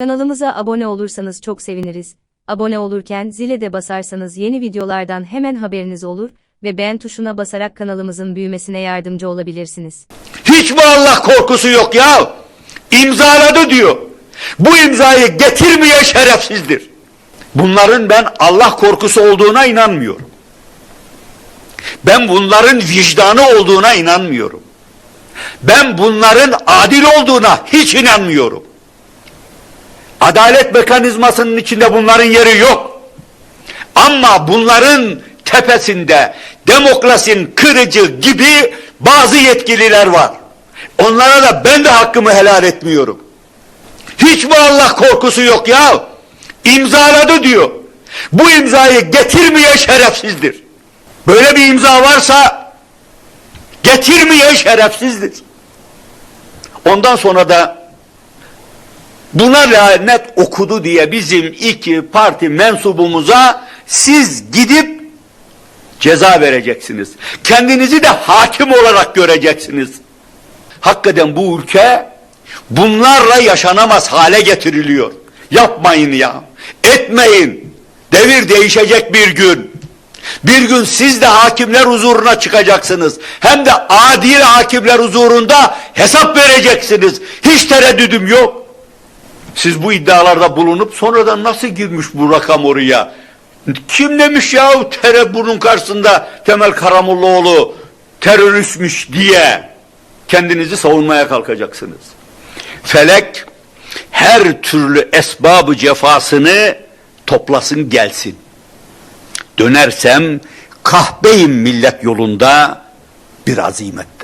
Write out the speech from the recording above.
Kanalımıza abone olursanız çok seviniriz. Abone olurken zile de basarsanız yeni videolardan hemen haberiniz olur ve beğen tuşuna basarak kanalımızın büyümesine yardımcı olabilirsiniz. Hiç mi Allah korkusu yok ya? İmzaladı diyor. Bu imzayı getirmeyen şerefsizdir. Bunların ben Allah korkusu olduğuna inanmıyorum. Ben bunların vicdanı olduğuna inanmıyorum. Ben bunların adil olduğuna hiç inanmıyorum. Adalet mekanizmasının içinde bunların yeri yok. Ama bunların tepesinde demokrasinin kırıcı gibi bazı yetkililer var. Onlara da ben de hakkımı helal etmiyorum. Hiç mi Allah korkusu yok ya? İmzaladı diyor. Bu imzayı getirmeyen şerefsizdir. Böyle bir imza varsa getirmeyen şerefsizdir. Ondan sonra da buna lanet okudu diye bizim iki parti mensubumuza siz gidip ceza vereceksiniz. Kendinizi de hakim olarak göreceksiniz. Hakikaten bu ülke bunlarla yaşanamaz hale getiriliyor. Yapmayın ya. Etmeyin. Devir değişecek bir gün. Bir gün siz de hakimler huzuruna çıkacaksınız. Hem de adil hakimler huzurunda hesap vereceksiniz. Hiç tereddüdüm yok. Siz bu iddialarda bulunup sonradan nasıl girmiş bu rakam oraya? Kim demiş ya tere bunun karşısında Temel Karamollaoğlu teröristmiş diye kendinizi savunmaya kalkacaksınız. Felek her türlü esbabı cefasını toplasın gelsin. Dönersem kahbeyim millet yolunda bir azimet.